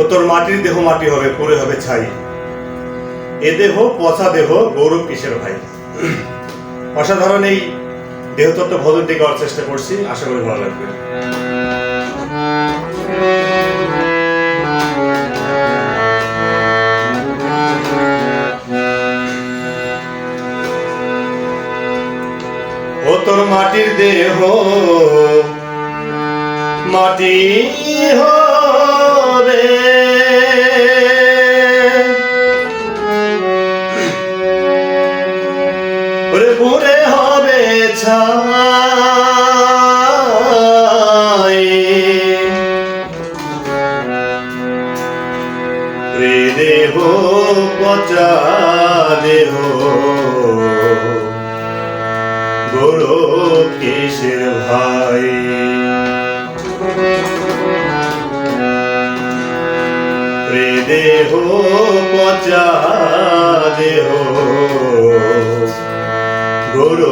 ও তোর মাটির দেহ মাটি হবে, পুরে হবে ছাই। এ দেহ, পচা দেহ, গৌরব কিসের ভাই? অসাধারণ এই দেহতত্ত্ব ভজনটি গাওয়ার চেষ্টা করছি, আশা করি ভালো লাগবে। ও তোর মাটির দেহ, মাটি হবে। ওরে হবে ছাই। রে পচা দেহ। বড় কিসের ভাই? রে দেহ পচা দেহ। বড়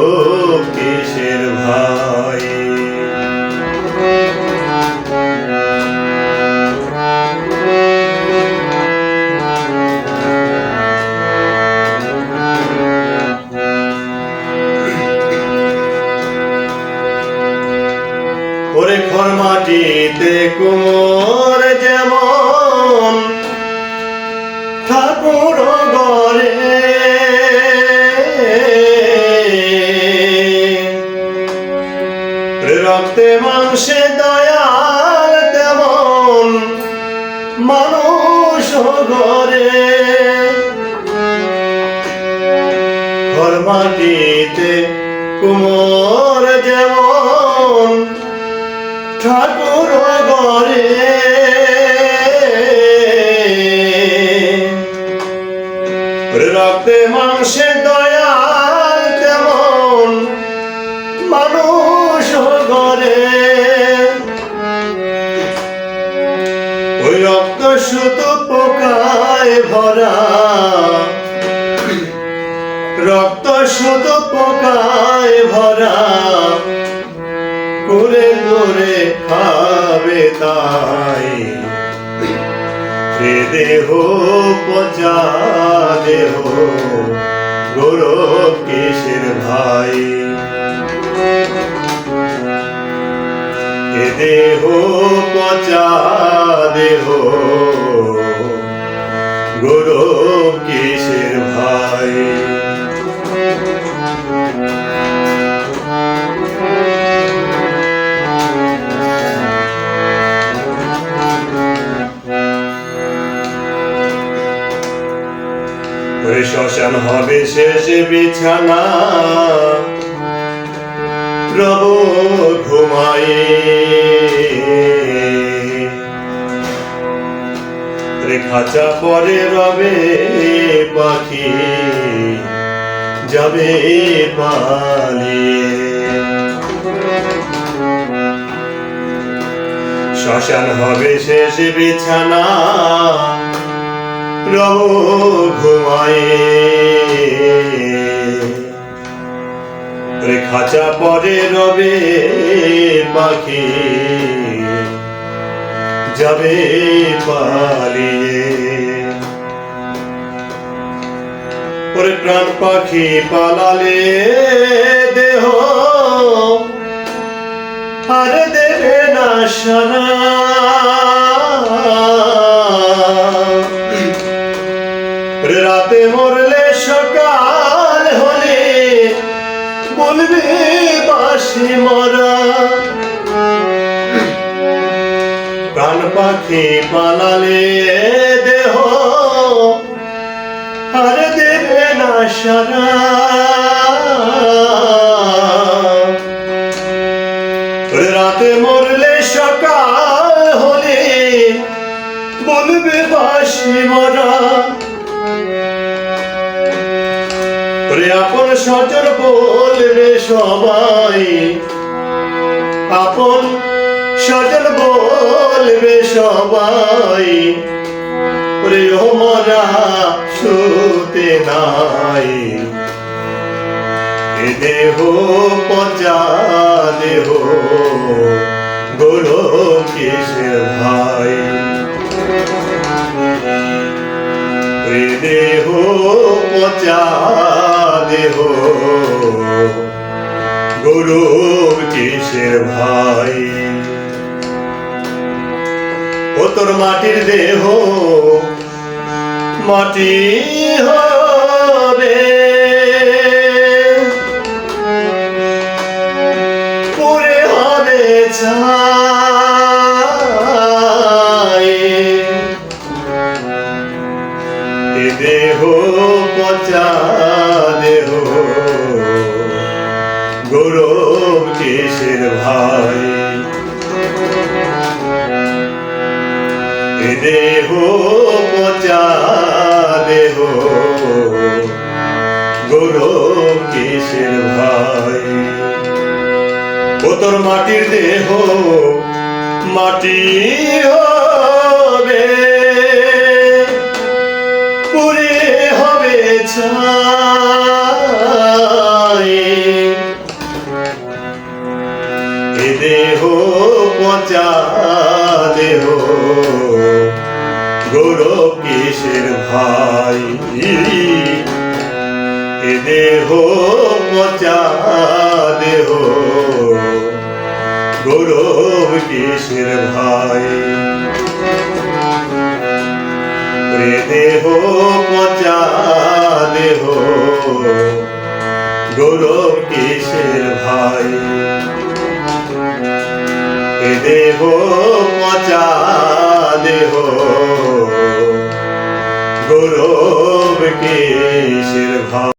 কিসের ভাই? ওরে খর মাটিতে কুমোর ঠাকুর গরে রক্তে মাংসে দয়াল তেমন মানুষ ঘর। মাটিতে ঠাকুর গরে রক্তে মাংসে দয়াল তেমন মানুষ গরে ওই রক্ত শুধু পোকায় ভরা। রক্ত শুধু পোকায় ভরা। করে করে খাবে তাই। দেহ পচা গৌরব কিসের ভাই দেহ পচা দেহ। গৌরব ভাই? শ্মশান হবে শেষ বিছানা। ঘুমায়ে রে খাঁচা পরে রবে পাখি, যাবে পালিয়ে। শ্মশান হবে শেষ বিছানা। ঘুমায়ে খাঁচা পরে রবে পাখি যাবে পালিয়ে। ওরে প্রাণ পাখি পালালে দেহ, আর দেবে না সারা। রাতে মরলে সকাল হলে বলবে, বাসি মরা। প্রাণ পাখি পালালে দেহ আর দেবে না সারা। রাতে মরলে সকাল হলে বলবে, বাসি মরা। সচর বলবে সবাই। আপন সচর বলবে সবাই। মরা শুতে নাই। এ দেহ পচা দেহ গোলকেশের ভাই। দেহ পচা দেহ। গরুর কিসের ভাই? ও তোর মাটির দেহ। মাটি হবে পচা দেহ গৌরব কেশের ভাই। দেহ পচা দেহ গৌরব কেশের ভাই। ও মাটির দেহ, মাটি হবে দেহ গৌরব কিসের ভাই। এ দেহ পচা দেহ। গৌরব কিসের ভাই। দেহ পচা দেহ। গৌরব কিসের ভাই। দেহ পচা দেহ। গৌরব ভাই